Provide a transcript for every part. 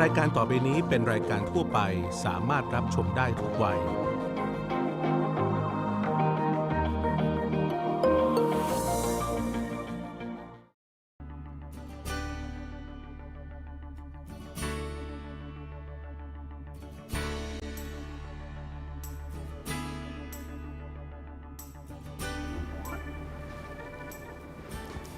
รายการต่อไปนี้เป็นรายการทั่วไปสามารถรับชมได้ทุกวัย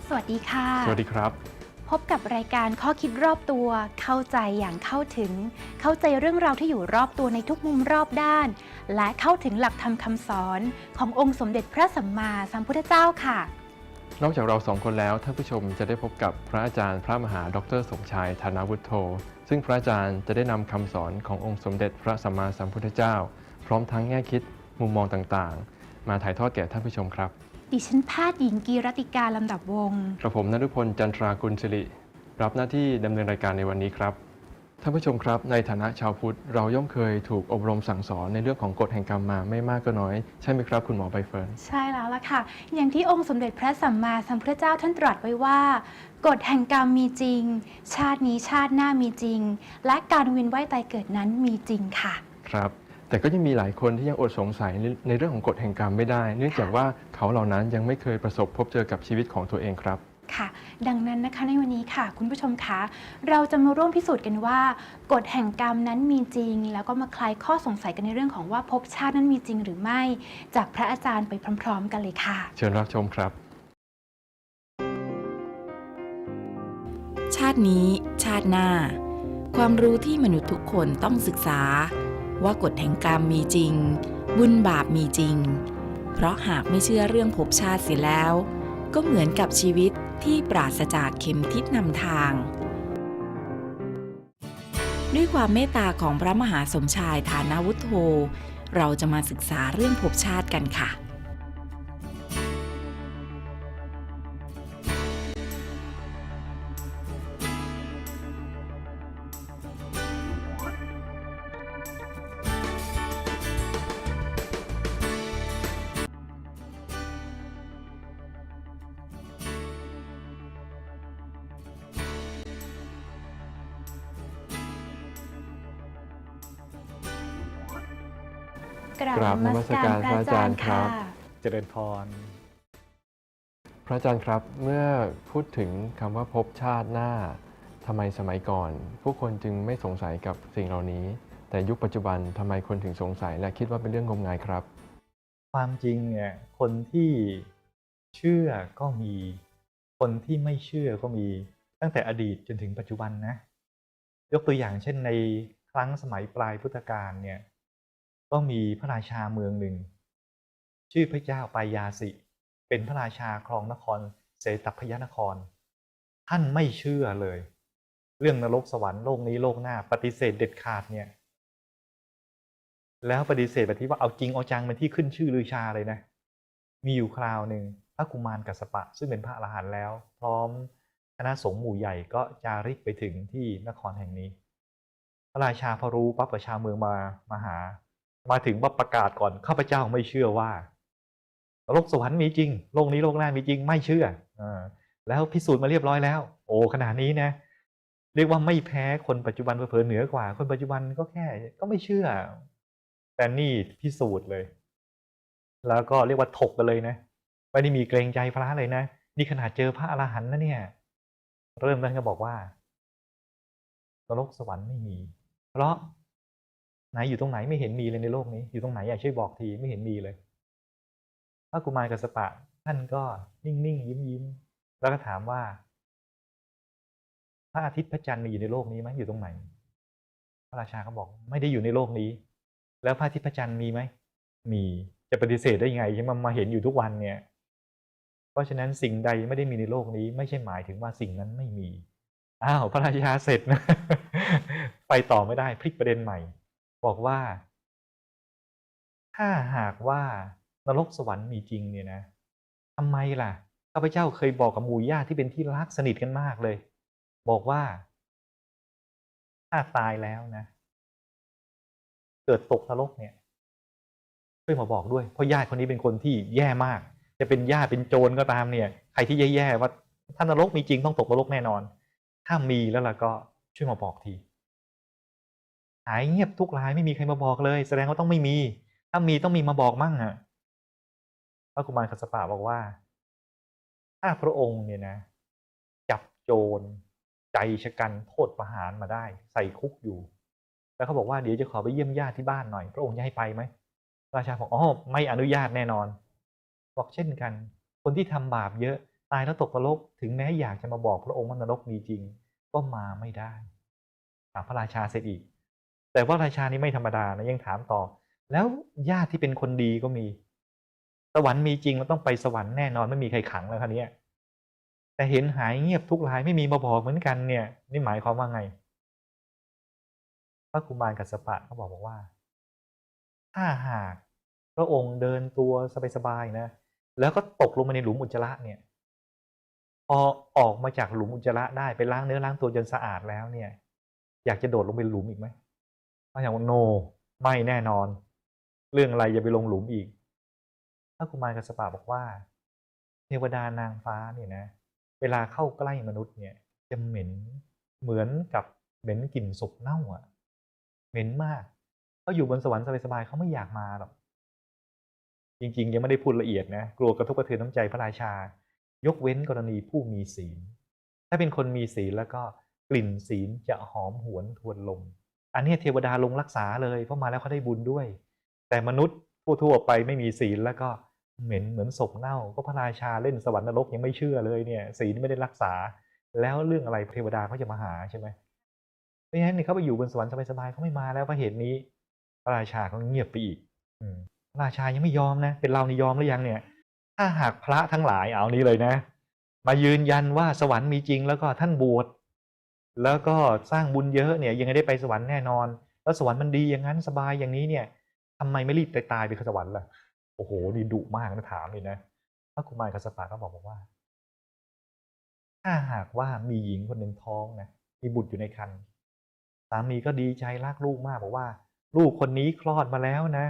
สวัสดีค่ะ สวัสดีครับ พบกับรายการข้อคิดรอบตัว เข้าใจอย่างเข้าถึง เข้าใจเรื่องราวที่อยู่รอบตัวในทุกมุมรอบด้าน และเข้าถึงหลักธรรมคำสอน ขององค์สมเด็จพระสัมมาสัมพุทธเจ้าค่ะ นอกจากเราสองคนแล้วท่านผู้ชมจะได้พบกับพระอาจารย์พระมหาดรสมชายธนวุฒโธซึ่งพระอาจารย์จะได้นำคำสอนขององค์สมเด็จพระสัมมาสัมพุทธเจ้า พร้อมทั้งแง่คิดมุมมองต่างๆ มาถ่ายทอดแก่ท่านผู้ชมครับ ดิฉันแพทย์หญิงกีรติการลำดับวงศ์กระผมนฤพลจันทรากุลสิริรับหน้าที่ดำเนินรายการในวันนี้ครับท่านผู้ชมครับ ในฐานะชาวพุทธเราย่อมเคยถูกอบรมสั่งสอนในเรื่องของกฎแห่งกรรมมาไม่มากก็น้อย ใช่ไหมครับคุณหมอใบเฟิร์นใช่แล้วล่ะค่ะ อย่างที่องค์สมเด็จพระสัมมาสัมพุทธเจ้าท่านตรัสไว้ว่ากฎแห่งกรรมมีจริง ชาตินี้ชาติหน้ามีจริง และการเวียนว่ายตายเกิดนั้นมีจริงค่ะ ครับ แต่ก็ยังมีหลายคนที่ยังอดสงสัยในในเรื่องของกฎแห่งกรรมไม่ได้ เนื่องจากว่าเขาเหล่านั้นยังไม่เคยประสบพบเจอกับชีวิตของตัวเองครับ ค่ะ ดังนั้นนะคะในวันนี้ค่ะ คุณผู้ชมคะเราจะมาร่วมพิสูจน์กันว่ากฎแห่งกรรมนั้นมีจริง แล้วก็มาคลายข้อสงสัยกันในเรื่องของว่าภพชาตินั้นมีจริงหรือไม่ จากพระอาจารย์ไปพร้อม ๆ กันเลยค่ะ เชิญรับชมครับ ชาตินี้ ชาติหน้า ความรู้ที่มนุษย์ทุกคนต้องศึกษา ว่ากฎแห่งกรรมมีจริง บุญบาปมีจริง เพราะหากไม่เชื่อเรื่องภพชาติเสียแล้ว ก็เหมือนกับชีวิตที่ปราศจากเข็มทิศนำทาง ด้วยความเมตตาของพระมหาสมชายฐานาวุฒโธ เราจะมาศึกษาเรื่องภพชาติกันค่ะ ราบกราบนมัสการนมัสการพระอาจารย์พระอาจารย์ครัค่ะบเจริญพร พระอาจารย์ครับ เมื่อพูดถึงคำว่าภพชาติหน้าทำไมสมัยก่อน ผู้คนจึงไม่สงสัยกับสิ่งเหล่านี้ แต่ยุคปัจจุบันทำไมคนถึงสงสัยและคิดว่าเป็นเรื่องงมงายครับ ความจริงเนี่ยคนที่เชื่อก็มี คนที่ไม่เชื่อก็มีตั้งแต่อดีตจนถึงปัจจุบันนะ ยกตัวอย่างเช่นในครั้งสมัยปลายพุทธกาลเนี่ย ก็มีพระราชาเมืองหนึ่ง ชื่อพระเจ้าปายาสิ เป็นพระราชาครองนครเสตพยนคร ท่านไม่เชื่อเลย เรื่องนรกสวรรค์โลกนี้โลกหน้าปฏิเสธเด็ดขาดเนี่ย แล้วปฏิเสธแบบที่ว่าเอาจริงเอาจังเป็นที่ขึ้นชื่อลือชาเลยนะ มีอยู่คราวหนึ่งพระกุมารกัสปะ ซึ่งเป็นพระอรหันต์แล้ว พร้อมคณะสงฆ์หมู่ใหญ่ก็จาริกไปถึงที่นครแห่งนี้ พระราชาพอรู้ปั๊บกับชาเมืองมามาหา มาถึงปั๊บประกาศก่อนข้าพเจ้าไม่เชื่อว่านรกสวรรค์มีจริงโลกนี้โลกหน้ามีจริงไม่เชื่ออแล้วพิสูจน์มาเรียบร้อยแล้ว โอ้ขนาดนี้นะ เรียกว่าไม่แพ้คนปัจจุบันเผลอเหนือกว่า คนปัจจุบันก็แค่ ก็ไม่เชื่อ แต่นี่พิสูจน์เลย แล้วก็เรียกว่าถกกันเลยนะไม่ได้มีเกรงใจพระเลยนะนี่ขนาดเจอพระอรหันต์นะเนี่ย เริ่มต้นก็บอกว่านรกสวรรค์ไม่มี เพราะ ไหนอยู่ตรงไหนไม่เห็นมีเลยในโลกนี้ อยู่ตรงไหนอยากช่วยบอกทีไม่เห็นมีเลยพระกุมารกัสสปะท่านก็นิ่งๆยิ้มยิ้มๆแล้วก็ถามว่า พระอาทิตย์พระจันทร์มีอยู่ในโลกนี้ไหมอยู่ตรงไหน พระราชาก็บอก ไม่ได้อยู่ในโลกนี้ แล้วพระอาทิตย์พระจันทร์มีไหมมีจะปฏิเสธได้ยังไงที่มันมาเห็นอยู่ทุกวันเนี่ย เพราะฉะนั้นสิ่งใดไม่ได้มีในโลกนี้ ไม่ใช่หมายถึงว่าสิ่งนั้นไม่มีอ้าวพระราชาเสร็จนะ ไปต่อไม่ได้พลิกประเด็นใหม่ บอกว่า ถ้าหากว่านรกสวรรค์มีจริงเนี่ยนะทำไมล่ะข้าพเจ้าเคยบอกกับหมู่ญาติที่เป็นที่รักสนิทกันมากเลย บอกว่า ถ้าตายแล้วนะ เกิดตกนรกเนี่ยช่วยมาบอกด้วยเพราะญาติคนนี้เป็นคนที่แย่มาก จะเป็นญาติเป็นโจรก็ตามเนี่ย ใครที่แย่ๆว่าถ้านรกมีจริงต้องตกนรกแน่นอน ถ้ามีแล้วล่ะก็ช่วยมาบอกที หายเงียบทุกรายไม่มีใครมาบอกเลย แสดงว่าต้องไม่มี ถ้ามีต้องมีมาบอกมั่งอะพระกุมารกัสปะบอกว่า ถ้าพระองค์เนี่ยนะ จับโจรใจชะกันโทษประหารมาได้ ใส่คุกอยู่ แล้วเขาบอกว่าเดี๋ยวจะขอไปเยี่ยมญาติที่บ้านหน่อย พระองค์จะให้ไปไหมราชาบอกอ๋อไม่อนุญาตแน่นอน บอกเช่นกัน คนที่ทำบาปเยอะตายแล้วตกนรกถึงแม้อยากจะมาบอกพระองค์ว่านรกมีจริง ก็มาไม่ได้ถามพระราชาเสร็จอีก แต่ว่าราชานี้ไม่ธรรมดานะยังถามต่อ แล้วญาติที่เป็นคนดีก็มี สวรรค์มีจริงเราต้องไปสวรรค์แน่นอนไม่มีใครขังแล้วคันนี้แต่เห็นหายเงียบทุกรายไม่มีมาบอกเหมือนกันเนี่ย นี่หมายความว่าไงพระกุมารกัสปะเขาบอกบอกว่า ถ้าหากพระองค์เดินตัวสบายๆนะ แล้วก็ตกลงมาในหลุมอุจจาระเนี่ยพอออกมาจากหลุมอุจจาระได้ไปล้างเนื้อล้างตัวจนสะอาดแล้วเนี่ย อยากจะโดดลงไปหลุมอีกไหม พระอย่างว่าโน ไม่แน่นอน เรื่องอะไรอย่าไปลงหลุมอีกพระกุมารกัสปะบอกว่า เทวดานางฟ้าเนี่ยนะ เวลาเข้าใกล้มนุษย์เนี่ย จะเหม็นเหมือนกับเหม็นกลิ่นศพเน่าอะ เหม็นมากเขาอยู่บนสวรรค์สบายๆเขาไม่อยากมาหรอก จริง ๆ ยังไม่ได้พูดละเอียดนะ กลัวกระทบกระเทือนน้ำใจพระราชา ยกเว้นกรณีผู้มีศีล ถ้าเป็นคนมีศีลแล้วก็กลิ่นศีลจะหอมหวนทวนลม อันนี้เทวดาลงรักษาเลยเพราะมาแล้วเขาได้บุญด้วย แต่มนุษย์ทั่วๆไปไม่มีศีลแล้วก็เหม็นเหมือนศพเน่า ก็พระราชาเล่นสวรรค์นรกยังไม่เชื่อเลยเนี่ยศีลไม่ได้รักษา แล้วเรื่องอะไรเทวดาเขาจะมาหาใช่ไหมเพราะฉะนั้นเนี่ยเขาไปอยู่บนสวรรค์สบายๆเขาไม่มาแล้วเพราะเหตุนี้ พระราชาก็เงียบไปอีกอพระราชายังไม่ยอมนะ เป็นเรานี่ยอมหรือยังเนี่ย ถ้าหากพระทั้งหลายเอานี้เลยนะ มายืนยันว่าสวรรค์มีจริงแล้วก็ท่านบวช แล้วก็สร้างบุญเยอะเนี่ยยังไงได้ไปสวรรค์แน่นอน แล้วสวรรค์มันดีอย่างนั้นสบายอย่างนี้เนี่ยทำไมไม่รีบตายตายไปขึ้นสวรรค์ล่ะโอ้โหนี่ดุมากนะถามเลยนะพระกุมารกัสปะก็บอกบอกว่า ถ้าหากว่ามีหญิงคนหนึ่งท้องนะมีบุตรอยู่ในครรภ์สามีก็ดีใจรักลูกมากบอกว่า ลูกคนนี้คลอดมาแล้วนะ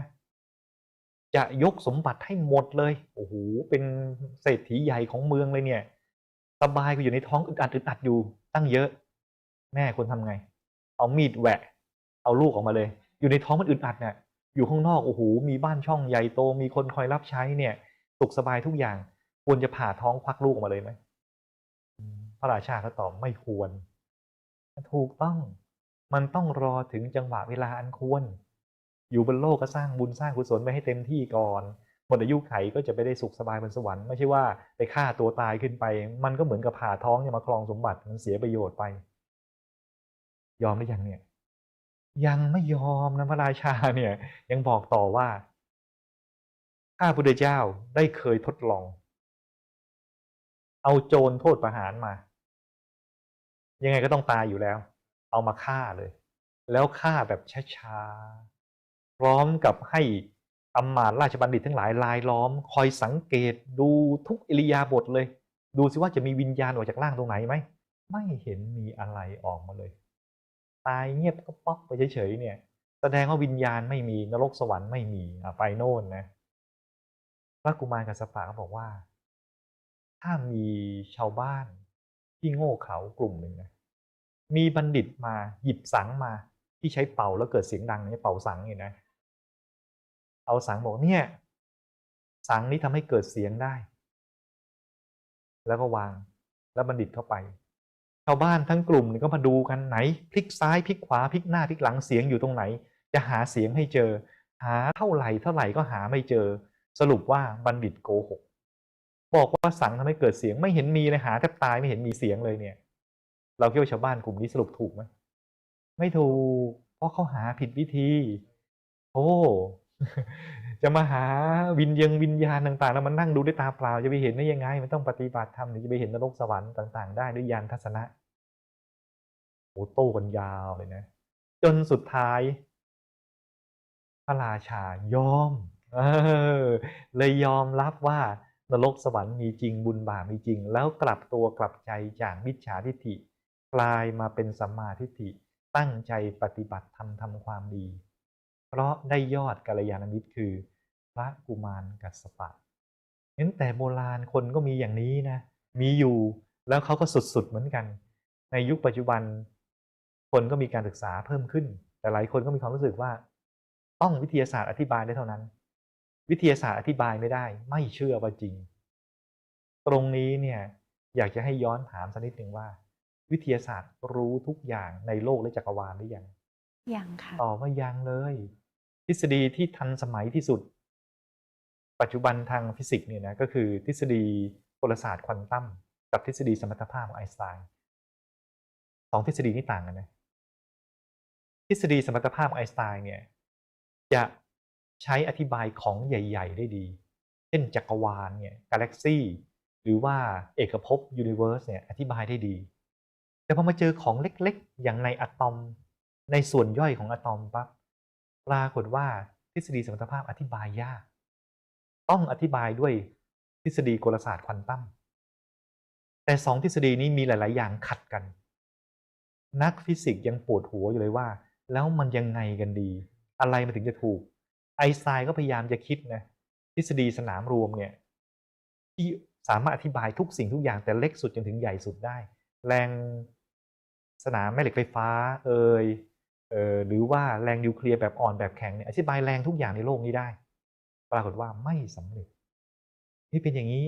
จะยกสมบัติให้หมดเลยโอ้โหเป็นเศรษฐีใหญ่ของเมืองเลยเนี่ยสบายก็อยู่ในท้องอึดอัดอึดอัดอยู่ตั้งเยอะ แม่คนทำไง เอามีดแหวะ เอาลูกออกมาเลย อยู่ในท้องมันอึดอัดเนี่ยอยู่ข้างนอกโอ้โหมีบ้านช่องใหญ่โต มีคนคอยรับใช้เนี่ยสุขสบายทุกอย่าง ควรจะผ่าท้องควักลูกออกมาเลยไหมอืมพระราชาก็ตอบไม่ควร ถูกต้องมันต้องรอถึงจังหวะเวลาอันควร อยู่บนโลกก็สร้างบุญสร้างกุศลไปให้เต็มที่ก่อนหมดอายุไขก็จะไปได้สุขสบายบนสวรรค์ไม่ใช่ว่าไปฆ่าตัวตายขึ้นไป มันก็เหมือนกับผ่าท้องเนี่ยมาครองสมบัติมันเสียประโยชน์ไป ยอมหรือยังเนี่ย ยังไม่ยอมนะพระราชาเนี่ย ยังบอกต่อว่าข้าพุทธเจ้าได้เคยทดลอง เอาโจรโทษประหารมา ยังไงก็ต้องตายอยู่แล้ว เอามาฆ่าเลย แล้วฆ่าแบบช้าๆพร้อมกับให้อำมาตราชบัณฑิตทั้งหลายลายล้อม คอยสังเกตดูทุกอิริยาบถเลย ดูสิว่าจะมีวิญญาณออกจากร่างตรงไหนไหม ไม่เห็นมีอะไรออกมาเลย ตายเงียบก็ป๊อกไปเฉยๆเนี่ย แสดงว่าวิญญาณไม่มีนรกสวรรค์ไม่มีอะไปโน่นนะพระกุมารกัสสปะก็บอกว่า ถ้ามีชาวบ้านที่โง่เขากลุ่มหนึ่งนะมีบัณฑิตมาหยิบสังมาที่ใช้เป่าแล้วเกิดเสียงดังเนี่ยเป่าสังเนี่นะ เอาสังบอกเนี่ย สังนี้ทำให้เกิดเสียงได้ แล้วก็วางแล้วบัณฑิตเข้าไป ชาวบ้านทั้งกลุ่มเนี่ยก็มาดูกันไหนพลิกซ้ายพลิกขวาพลิกหน้าพลิกหลังเสียงอยู่ตรงไหน จะหาเสียงให้เจอ หาเท่าไหร่เท่าไหร่ก็หาไม่เจอ สรุปว่าบัณฑิตโกหกบอกว่าสังทำให้เกิดเสียงไม่เห็นมีเลยหาแทบตายไม่เห็นมีเสียงเลยเนี่ย เราคิดว่าชาวบ้านกลุ่มนี้สรุปถูกไหมไม่ถูกเพราะเขาหาผิดวิธี โอ้ จะมาหาวิญญาณวิญญาณต่างๆ แล้วมันนั่งดูด้วยตาเปล่าจะไปเห็นได้ยังไง มันต้องปฏิบัติธรรมถึงจะไปเห็นนรกสวรรค์ต่างๆ ได้ด้วยญาณทัศนะโอ้โต้กันยาวเลยนะ จนสุดท้าย พระราชายอมเออเลยยอมรับว่านรกสวรรค์มีจริงบุญบาปมีจริง แล้วกลับตัวกลับใจจากมิจฉาทิฏฐิ กลายมาเป็นสัมมาทิฏฐิ ตั้งใจปฏิบัติทำทำความดี เพราะได้ยอดกัลยาณมิตรคือ พระกุมารกัสสปะเห็นแต่โบราณคนก็มีอย่างนี้นะ มีอยู่แล้วเขาก็สุดๆเหมือนกัน ในยุคปัจจุบัน คนก็มีการศึกษาเพิ่มขึ้น แต่หลายคนก็มีความรู้สึกว่า ต้องวิทยาศาสตร์อธิบายได้เท่านั้น วิทยาศาสตร์อธิบายไม่ได้ ไม่เชื่อว่าจริง ตรงนี้เนี่ยอยากจะให้ย้อนถามสักนิดหนึ่งว่า วิทยาศาสตร์รู้ทุกอย่างในโลกและจักรวาลหรือยังยังค่ะตอบว่ายังเลย ทฤษฎีที่ทันสมัยที่สุด ปัจจุบันทางฟิสิกส์เนี่ยนะก็คือทฤษฎีกลศาสตร์ควอนตัมกับทฤษฎีสมรรถภาพของไอน์สไตน์สองทฤษฎีนี้ต่างกันนะทฤษฎีสมรรถภาพของไอน์สไตน์เนี่ยจะใช้อธิบายของใหญ่ ๆ ได้ดี เช่นจักรวาลเนี่ยกาแล็กซี่หรือว่าเอกภพยูนิเวอร์สเนี่ยอธิบายได้ดี แต่พอมาเจอของเล็กๆ อย่างในอะตอมในส่วนย่อยของอะตอมปั๊บ ปรากฏว่าทฤษฎีสมรรถภาพอธิบายยาก ต้องอธิบายด้วยทฤษฎีกลศาสตร์ควอนตัมแต่สองทฤษฎีนี้มีหลาย ๆ อย่างขัดกัน นักฟิสิกส์ยังปวดหัวอยู่เลยว่า แล้วมันยังไงกันดี อะไรมันถึงจะถูก ไอน์สไตน์ก็พยายามจะคิดนะทฤษฎีสนามรวมเนี่ยที่สามารถอธิบายทุกสิ่งทุกอย่างแต่เล็กสุดจนถึงใหญ่สุดได้ แรงสนามแม่เหล็กไฟฟ้า เอ่ยเออ หรือว่าแรงนิวเคลียร์แบบอ่อนแบบแข็งเนี่ยอธิบายแรงทุกอย่างในโลกนี้ได้ ปรากฏว่าไม่สำเร็จ นี่เป็นอย่างนี้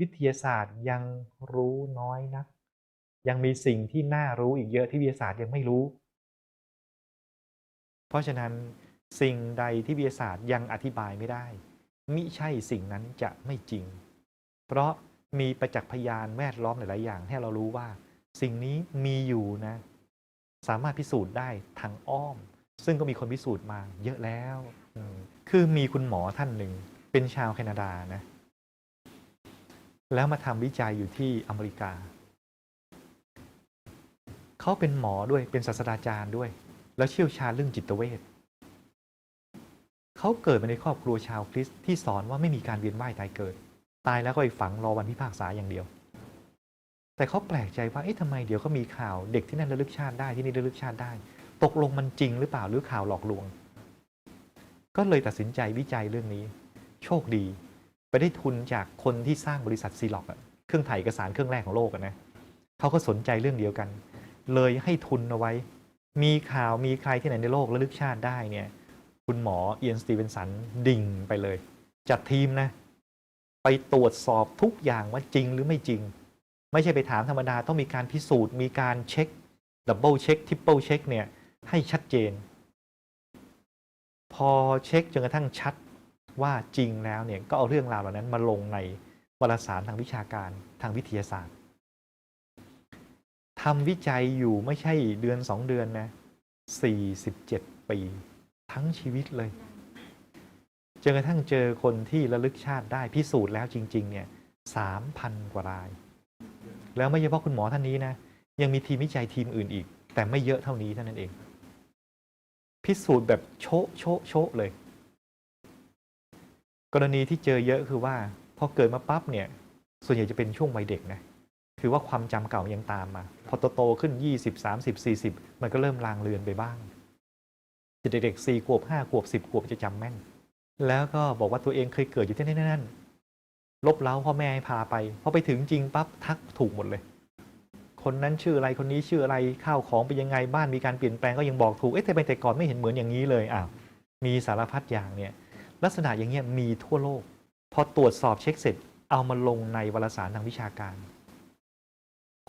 วิทยาศาสตร์ยังรู้น้อยนัก ยังมีสิ่งที่น่ารู้อีกเยอะที่วิทยาศาสตร์ยังไม่รู้ เพราะฉะนั้นสิ่งใดที่วิทยาศาสตร์ยังอธิบายไม่ได้มิใช่สิ่งนั้นจะไม่จริง เพราะมีประจักษ์พยานแวดล้อมหลาย ๆ อย่างให้เรารู้ว่า สิ่งนี้มีอยู่นะ สามารถพิสูจน์ได้ทางอ้อม ซึ่งก็มีคนพิสูจน์มาเยอะแล้วคือมีคุณหมอท่านหนึ่งเป็นชาวแคนาดานะ แล้วมาทำวิจัยอยู่ที่อเมริกา เขาเป็นหมอด้วยเป็นศาสตราจารย์ด้วย แล้วเชี่ยวชาญเรื่องจิตเวชเขาเกิดมาในครอบครัวชาวคริสต์ที่สอนว่าไม่มีการเวียนว่ายตายเกิด ตายแล้วก็ไปฝังรอวันพิพากษาอย่างเดียว แต่เขาแปลกใจว่าเอ๊ะทำไมเดี๋ยวก็มีข่าวเด็กที่นั่นระลึกชาติได้ที่นี่ระลึกชาติได้ ตกลงมันจริงหรือเปล่าหรือข่าวหลอกลวง ก็เลยตัดสินใจวิจัยเรื่องนี้ โชคดี ไปได้ทุนจากคนที่สร้างบริษัทซีล็อกเครื่องถ่ายเอกสารเครื่องแรกของโลกนะเขาก็สนใจเรื่องเดียวกัน เลยให้ทุนเอาไว้ มีข่าวมีใครที่ไหนในโลกระลึกชาติได้เนี่ยคุณหมอเอียนสตีเวนสันดิ่งไปเลย จัดทีมนะ ไปตรวจสอบทุกอย่างว่าจริงหรือไม่จริง ไม่ใช่ไปถามธรรมดาต้องมีการพิสูจน์มีการเช็คดับเบิลเช็คทริปเปิลเช็คเนี่ยให้ชัดเจน พอเช็คจนกระทั่งชัดว่าจริงแล้วเนี่ยก็เอาเรื่องราวเหล่านั้นมาลงในวารสารทางวิชาการทางวิทยาศาสตร์ทำวิจัยอยู่ไม่ใช่เดือนสองเดือนนะ47 ปี ทั้งชีวิตเลยจนกระทั่งเจอคนที่ระลึกชาติได้พิสูจน์แล้วจริง ๆ เนี่ยสามพันกว่าราย แล้วไม่เฉพาะคุณหมอท่านนี้นะ ยังมีทีมวิจัยทีมอื่นอีก แต่ไม่เยอะเท่านี้เท่านั้นเอง พิสูจน์แบบโชะโชะโชะเลย กรณีที่เจอเยอะคือว่าพอเกิดมาปั๊บเนี่ย ส่วนใหญ่จะเป็นช่วงวัยเด็กนะคือว่าความจำเก่ายังตามมา พอโตๆขึ้น 20 30 40 มันก็เริ่มลางเลือนไปบ้างเด็กๆ4ขวบ5ขวบ10ขวบจะจำแม่น แล้วก็บอกว่าตัวเองเคยเกิดอยู่ที่นั่นนั่น ลบเล้าพ่อแม่ให้พาไปพอไปถึงจริงปั๊บทักถูกหมดเลย คนนั้นชื่ออะไรคนนี้ชื่ออะไรข้าวของเป็นยังไงบ้านมีการเปลี่ยนแปลงก็ยังบอกถูกเอ๊ะแต่ไปแต่ก่อนไม่เห็นเหมือนอย่างนี้เลยอ้าวมีสารพัดอย่างเนี่ยลักษณะอย่างเงี้ยมีทั่วโลก พอตรวจสอบเช็คเสร็จ เอามาลงในวารสารทางวิชาการ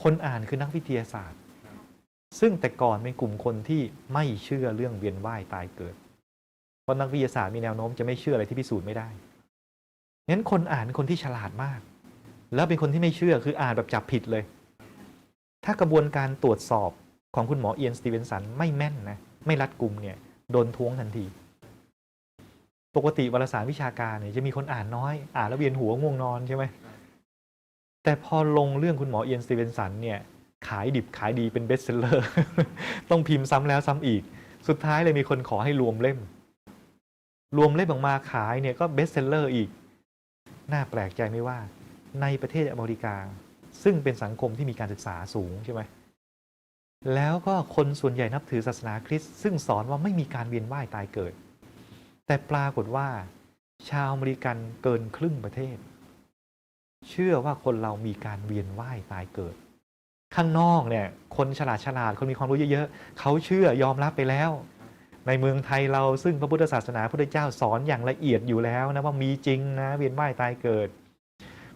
คนอ่านคือนักวิทยาศาสตร์ ซึ่งแต่ก่อนเป็นกลุ่มคนที่ไม่เชื่อเรื่องเวียนว่ายตายเกิดเพราะนักวิทยาศาสตร์มีแนวโน้มจะไม่เชื่ออะไรที่พิสูจน์ไม่ได้ งั้นคนอ่านเป็นคนที่ฉลาดมาก แล้วเป็นคนที่ไม่เชื่อคืออ่านแบบจับผิดเลย ถ้ากระบวนการตรวจสอบของคุณหมอเอียนสตีเวนสันไม่แม่นนะไม่รัดกุมเนี่ยโดนท้วงทันที ปกติวารสารวิชาการเนี่ยจะมีคนอ่านน้อย อ่านแล้วเวียนหัวง่วงนอนใช่ไหมแต่พอลงเรื่องคุณหมอเอียนสตีเวนสันเนี่ยขายดิบขายดีเป็นเบสเซลเลอร์ ต้องพิมพ์ซ้ำแล้วซ้ำอีก สุดท้ายเลยมีคนขอให้รวมเล่ม รวมเล่มออกมาขายเนี่ยก็เบสเซลเลอร์อีก น่าแปลกใจไม่ว่า ในประเทศอเมริกา ซึ่งเป็นสังคมที่มีการศึกษาสูงใช่ไหมแล้วก็คนส่วนใหญ่นับถือศาสนาคริสต์ซึ่งสอนว่าไม่มีการเวียนว่ายตายเกิด แต่ปรากฏว่า ชาวอเมริกันเกินครึ่งประเทศ เชื่อว่าคนเรามีการเวียนว่ายตายเกิด ข้างนอกเนี่ย คนฉลาดฉลาดคนมีความรู้เยอะๆเขาเชื่อยอมรับไปแล้ว ในเมืองไทยเราซึ่งพระพุทธศาสนาพระพุทธเจ้าสอนอย่างละเอียดอยู่แล้วนะว่ามีจริงนะเวียนว่ายตายเกิด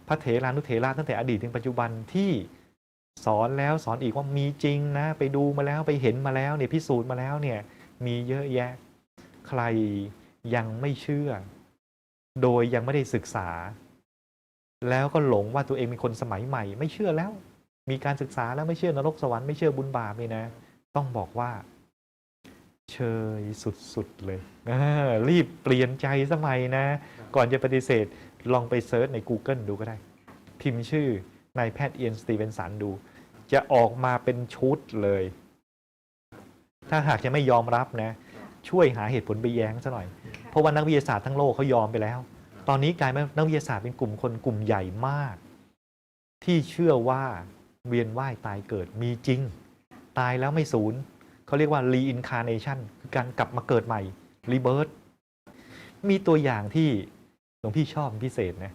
พระเถรานุเถระตั้งแต่อดีตถึงปัจจุบันที่สอนแล้วสอนอีกว่ามีจริงนะ ไปดูมาแล้วไปเห็นมาแล้วเนี่ยพิสูจน์มาแล้วเนี่ยมีเยอะแยะ ใครยังไม่เชื่อ โดยยังไม่ได้ศึกษา แล้วก็หลงว่าตัวเองเป็นคนสมัยใหม่ ไม่เชื่อแล้ว มีการศึกษาแล้วไม่เชื่อนรกสวรรค์ไม่เชื่อบุญบาปเลยนะ ต้องบอกว่า เชยสุด ๆ เลยเออรีบเปลี่ยนใจสมัยนะ ก่อนจะปฏิเสธลองไปเซิร์ชใน Google ดูก็ได้ พิมพ์ชื่อนายแพทย์เอียนสตีเวนสันดู จะออกมาเป็นชุดเลย ถ้าหากจะไม่ยอมรับนะ ช่วยหาเหตุผลไปแย้งซะหน่อย เพราะว่านักวิทยาศาสตร์ทั้งโลกเขายอมไปแล้ว ตอนนี้กลายเป็นนักวิทยาศาสตร์เป็นกลุ่มคนกลุ่มใหญ่มาก ที่เชื่อว่าเวียนว่ายตายเกิดมีจริง ตายแล้วไม่สูญ เขาเรียกว่า reincarnation คือการกลับมาเกิดใหม่ rebirth มีตัวอย่างที่หลวงพี่ชอบเป็นพิเศษนะ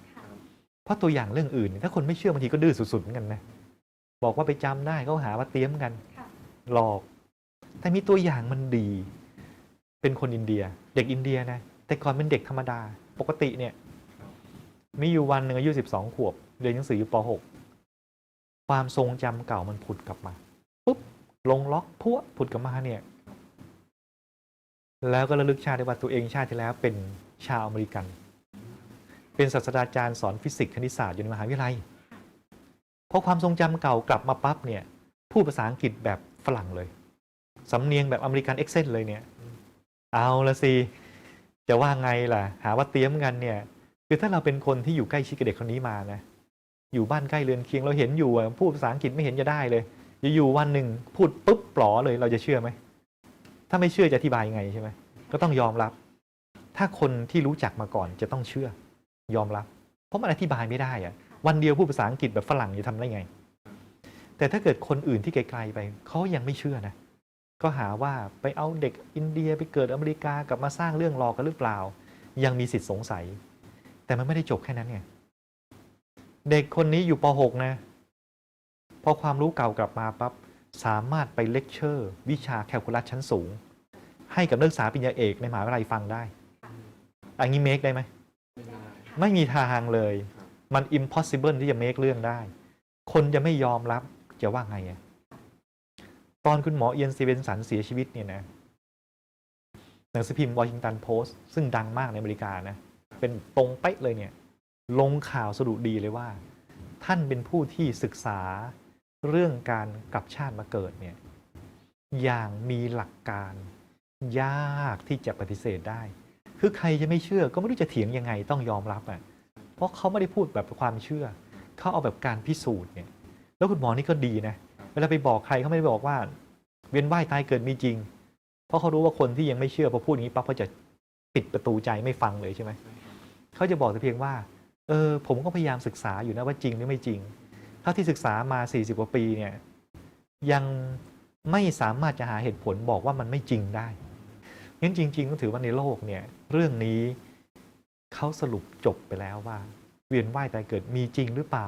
เพราะตัวอย่างเรื่องอื่นเนี่ยถ้าคนไม่เชื่อบางทีก็ดื้อสุดๆเหมือนกันนะ บอกว่าไปจำได้เขาหาว่าเตรียมกันค่ะหลอก แต่มีตัวอย่างมันดี เป็นคนอินเดีย เด็กอินเดียนะ แต่ก่อนเป็นเด็กธรรมดา ปกติเนี่ย มีอยู่วันหนึ่งอายุสิบสองขวบ เรียนหนังสืออยู่ป .6 ความทรงจำเก่ามันผุดกลับมาปุ๊บ ลงล็อกพวผุดกลับมาเนี่ย แล้วก็ระลึกชาติได้ว่าตัวเองชาติที่แล้วเป็นชาวอเมริกัน เป็นศาสตราจารย์สอนฟิสิกส์คณิตศาสตร์อยู่ในมหาวิทยาลัยพอความทรงจำเก่ากลับมาปั๊บเนี่ยพูดภาษาอังกฤษแบบฝรั่งเลย สำเนียงแบบอเมริกันเอ็กเซนเลยเนี่ย เอาละสิ จะว่าไงล่ะ หาว่าเตรียมกันเนี่ย คือถ้าเราเป็นคนที่อยู่ใกล้ชิดกับเด็กคนนี้มานะ อยู่บ้านใกล้เรือนเคียงเราเห็นอยู่พูดภาษาอังกฤษไม่เห็นจะได้เลย อยู่ๆวันหนึ่งพูดปุ๊บปลอเลยเราจะเชื่อไหม ถ้าไม่เชื่อจะอธิบายยังไงใช่ไหมก็ต้องยอมรับ ถ้าคนที่รู้จักมาก่อนจะต้องเชื่อ ยอมรับ เพราะมันอธิบายไม่ได้อะวันเดียวพูดภาษาอังกฤษแบบฝรั่งจะทำได้ไง แต่ถ้าเกิดคนอื่นที่ไกลๆไปเขายังไม่เชื่อนะก็หาว่าไปเอาเด็กอินเดียไปเกิดอเมริกากลับมาสร้างเรื่องหลอกกันหรือเปล่า ยังมีสิทธิ์สงสัย แต่มันไม่ได้จบแค่นั้นไงเด็กคนนี้อยู่ป .6 นะ พอความรู้เก่ากลับมาปั๊บสามารถไปเลคเชอร์วิชาแคลคูลัสชั้นสูง ให้กับนักศึกษาปริญญาเอกในมหาวิทยาลัยฟังได้ อันนี้เมคได้ไหม ไม่มีทางเลย มัน impossible ที่จะเมคเรื่องได้ คนจะไม่ยอมรับจะว่าไงอะตอนคุณหมอเอียนซีเวนสันเสียชีวิตเนี่ยนะหนังสือพิมพ์วอชิงตันโพสต์ซึ่งดังมากในอเมริกานะเป็นตรงเป๊ะเลยเนี่ยลงข่าวสรุปดีเลยว่า ท่านเป็นผู้ที่ศึกษา เรื่องการกลับชาติมาเกิดเนี่ยอย่างมีหลักการยากที่จะปฏิเสธได้ คือใครจะไม่เชื่อก็ไม่รู้จะเถียงยังไงต้องยอมรับอะเพราะเขาไม่ได้พูดแบบความเชื่อ เขาเอาแบบการพิสูจน์เนี่ยแล้วคุณหมอนี่ก็ดีนะเวลาไปบอกใครเขาไม่ได้บอกว่า เวียนว่ายตายเกิดมีจริง เพราะเขารู้ว่าคนที่ยังไม่เชื่อพอพูดอย่างนี้ปั๊บเขาจะปิดประตูใจไม่ฟังเลยใช่ไหมเขาจะบอกแต่เพียงว่าเออผมก็พยายามศึกษาอยู่นะว่าจริงหรือไม่จริง เท่าที่ศึกษามา 40 กว่าปีเนี่ยยังไม่สามารถจะหาเหตุผลบอกว่ามันไม่จริงได้งั้นจริงๆต้องถือว่าในโลกเนี่ยเรื่องนี้เขาสรุปจบไปแล้วว่า เวียนว่ายตายเกิดมีจริงหรือเปล่า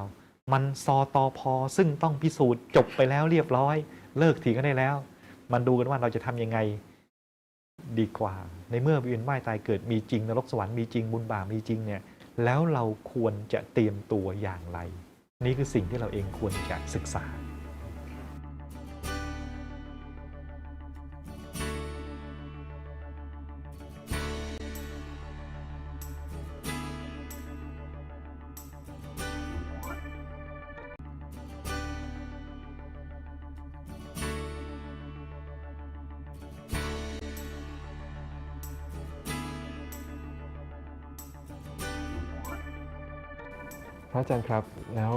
มันซอตอพอซึ่งต้องพิสูจน์จบไปแล้วเรียบร้อย เลิกถีกันได้แล้ว มันดูกันว่าเราจะทำยังไงดีกว่า ในเมื่อเวียนว่ายตายเกิดมีจริงนรกสวรรค์มีจริงบุญบาปมีจริงเนี่ยแล้วเราควรจะเตรียมตัวอย่างไร นี่คือสิ่งที่เราเองควรจะศึกษา อาจารย์ครับ แล้ว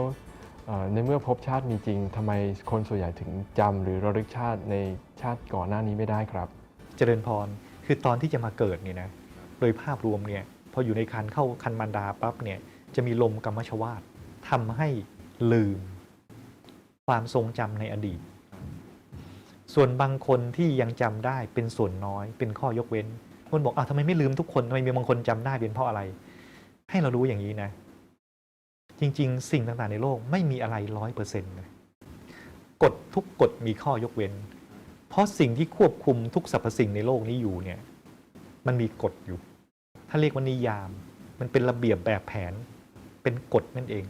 ในเมื่อภพชาติมีจริงทำไมคนส่วนใหญ่ถึงจำหรือระลึกชาติในชาติก่อนหน้านี้ไม่ได้ครับ เจริญพรคือตอนที่จะมาเกิดเนี่ยนะโดยภาพรวมเนี่ยพออยู่ในคันเข้าคันมารดาปั๊บเนี่ยจะมีลมกรรมชวาตทำให้ลืม ความทรงจำในอดีต ส่วนบางคนที่ยังจำได้เป็นส่วนน้อย เป็นข้อยกเว้น คนบอกอ้าวทำไมไม่ลืมทุกคนทำไมมีบางคนจำได้เป็นเพราะอะไร ให้เรารู้อย่างนี้นะ จริง ๆ สิ่งต่างๆในโลกไม่มีอะไรร้อยเปอร์เซ็นต์นะกฎทุกกฎมีข้อยกเว้นพราะสิ่งที่ควบคุมทุกสรรพสิ่งในโลกนี้อยู่เนี่ยมันมีกฎอยู่ ถ้าเรียกว่านิยาม มันเป็นระเบียบแบบแผน เป็นกฎนั่นเอง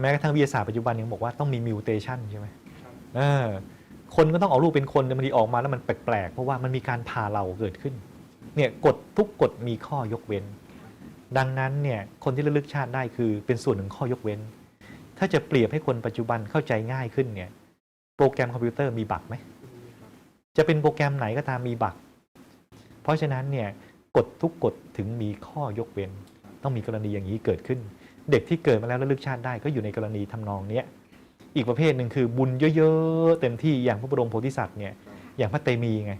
แม้กระทั่งวิทยาศาสตร์ปัจจุบันยังบอกว่าต้องมีมิวเทชันใช่ไหมเออคนก็ต้องเอาลูกเป็นคนแต่บางทีออกมาแล้วมันแปลกๆ เพราะว่ามันมีการผ่าเราเกิดขึ้น เนี่ยกฎทุกกฎมีข้อยกเว้น ดังนั้นเนี่ยคนที่ระลึกชาติได้คือเป็นส่วนหนึ่งข้อยกเว้น ถ้าจะเปรียบให้คนปัจจุบันเข้าใจง่ายขึ้นเนี่ยโปรแกรมคอมพิวเตอร์มีบั๊กไหมจะเป็นโปรแกรมไหนก็ตามมีบั๊กเพราะฉะนั้นเนี่ยกฎทุกกฎถึงมีข้อยกเว้น ต้องมีกรณีอย่างนี้เกิดขึ้น เด็กที่เกิดมาแล้วระลึกชาติได้ก็อยู่ในกรณีทำนองเนี้ยอีกประเภทหนึ่งคือบุญเยอะๆเต็มที่อย่างพระบรมโพธิสัตว์เนี่ยอย่างพระเตมีไง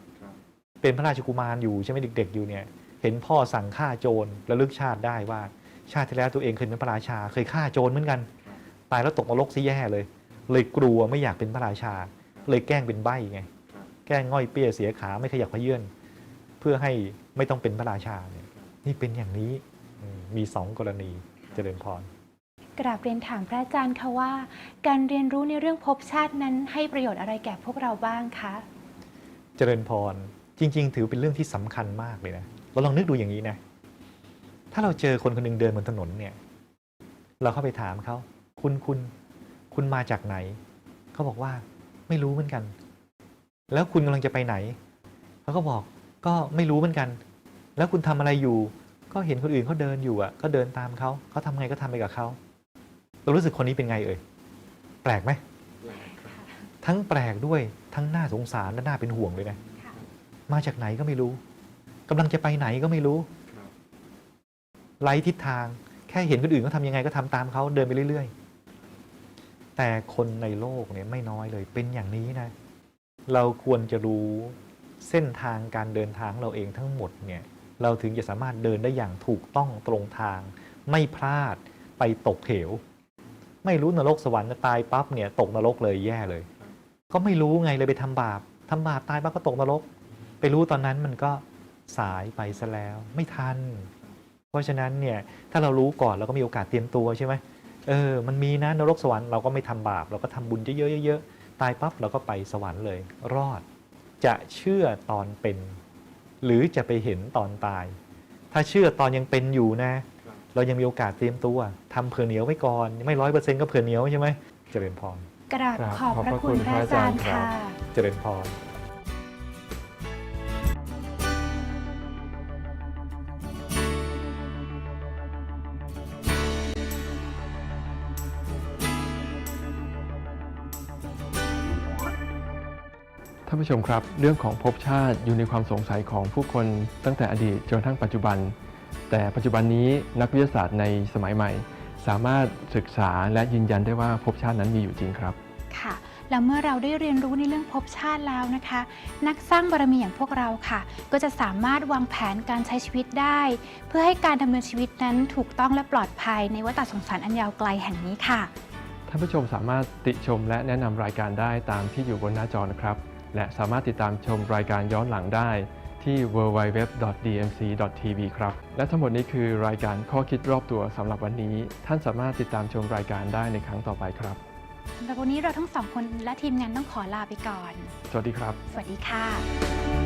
เป็นพระราชกุมารอยู่ใช่ไหมเด็ก ๆ อยู่เนี่ย ห็นพ่อสั่งฆ่าโจรระลึกชาติได้ว่า ชาติที่แล้วตัวเองเคยเป็นพระราชา เคยฆ่าโจรเหมือนกัน ตายแล้วตกนรกซะแย่เลย เลยกลัวไม่อยากเป็นพระราชา เลยแกล้งเป็นใบ้ไง แกล้งง่อยเปี้ยเสียขาไม่ขยับขยื่นเพื่อให้ไม่ต้องเป็นพระราชาเนี่ยนี่เป็นอย่างนี้อืมมีสองกรณีเจริญพรกราบเรียนถามพระอาจารย์ค่ะว่า การเรียนรู้ในเรื่องภพชาตินั้นให้ประโยชน์อะไรแก่พวกเราบ้างคะ เจริญพรจริง ๆ ถือเป็นเรื่องที่สำคัญมากเลยนะ เราลองนึกดูอย่างนี้นะ ถ้าเราเจอคนคนหนึ่งเดินบนถนนเนี่ย เราเข้าไปถามเขาคุณคุณคุณมาจากไหน เขาบอกว่าไม่รู้เหมือนกัน แล้วคุณกำลังจะไปไหน เขาก็บอกก็ไม่รู้เหมือนกัน แล้วคุณทำอะไรอยู่ ก็เห็นคนอื่นเขาเดินอยู่อะ ก็เดินตามเขาเขาทำไงก็ทำไปกับเขาเรารู้สึกคนนี้เป็นไงเอ่ย แปลกไหมทั้งแปลกด้วยทั้งน่าสงสารและน่าเป็นห่วงเลยนะ มาจากไหนก็ไม่รู้ กำลังจะไปไหนก็ไม่รู้ไร้ทิศทาง แค่เห็นคนอื่นเขาทำยังไงก็ทำตามเขาเดินไปเรื่อย ๆ แต่คนในโลกเนี่ยไม่น้อยเลยเป็นอย่างนี้นะ เราควรจะรู้เส้นทางการเดินทางเราเองทั้งหมดเนี่ย เราถึงจะสามารถเดินได้อย่างถูกต้องตรงทาง ไม่พลาดไปตกเหว ไม่รู้นรกสวรรค์ตายปั๊บเนี่ยตกนรกเลยแย่เลย ก็ไม่รู้ไงเลยไปทำบาปทำบาปตายปั๊บก็ตกนรก ไปรู้ตอนนั้นมันก็ สายไปซะแล้ว ไม่ทัน เพราะฉะนั้นเนี่ยถ้าเรารู้ก่อนเราก็มีโอกาสเตรียมตัวใช่ไหมเออมันมีนะนรกสวรรค์เราก็ไม่ทำบาปเราก็ทำบุญเยอะๆเยอะๆตายปั๊บเราก็ไปสวรรค์เลย รอดจะเชื่อตอนเป็น หรือจะไปเห็นตอนตาย ถ้าเชื่อตอนยังเป็นอยู่นะ เรายังมีโอกาสเตรียมตัวทำเผื่อเหนียวไว้ก่อนไม่ร้อยเปอร์เซ็นต์ก็เผื่อเหนียวใช่ไหมเจริญพรกราบครับขอบขอบพระพระคุคุณณพระอาจารย์พระอาจารย์ครับค่ะเจริญพรานผู้ชมครับ เรื่องของภพชาติอยู่ในความสงสัยของผู้คนตั้งแต่อดีตจนกระทั่งปัจจุบัน แต่ปัจจุบันนี้นักวิทยาศาสตร์ในสมัยใหม่ สามารถศึกษาและยืนยันได้ว่าภพชาตินั้นมีอยู่จริงครับค่ะแล้วเมื่อเราได้เรียนรู้ในเรื่องภพชาติแล้วนะคะ นักสร้างบารมีอย่างพวกเราค่ะ ก็จะสามารถวางแผนการใช้ชีวิตได้ เพื่อให้การดำเนินชีวิตนั้นถูกต้องและปลอดภัยในวัฏสงสารอันยาวไกลแห่งนี้ค่ะ ท่านผู้ชมสามารถติชมและแนะนำรายการได้ตามที่อยู่บนหน้าจอนะครับ และสามารถติดตามชมรายการย้อนหลังได้ที่ www.dmc.tv ครับ และทั้งหมดนี้คือรายการข้อคิดรอบตัวสำหรับวันนี้ ท่านสามารถติดตามชมรายการได้ในครั้งต่อไปครับสำหรับวันนี้เราทั้งสองคนและทีมงานต้องขอลาไปก่อน สวัสดีครับ สวัสดีค่ะ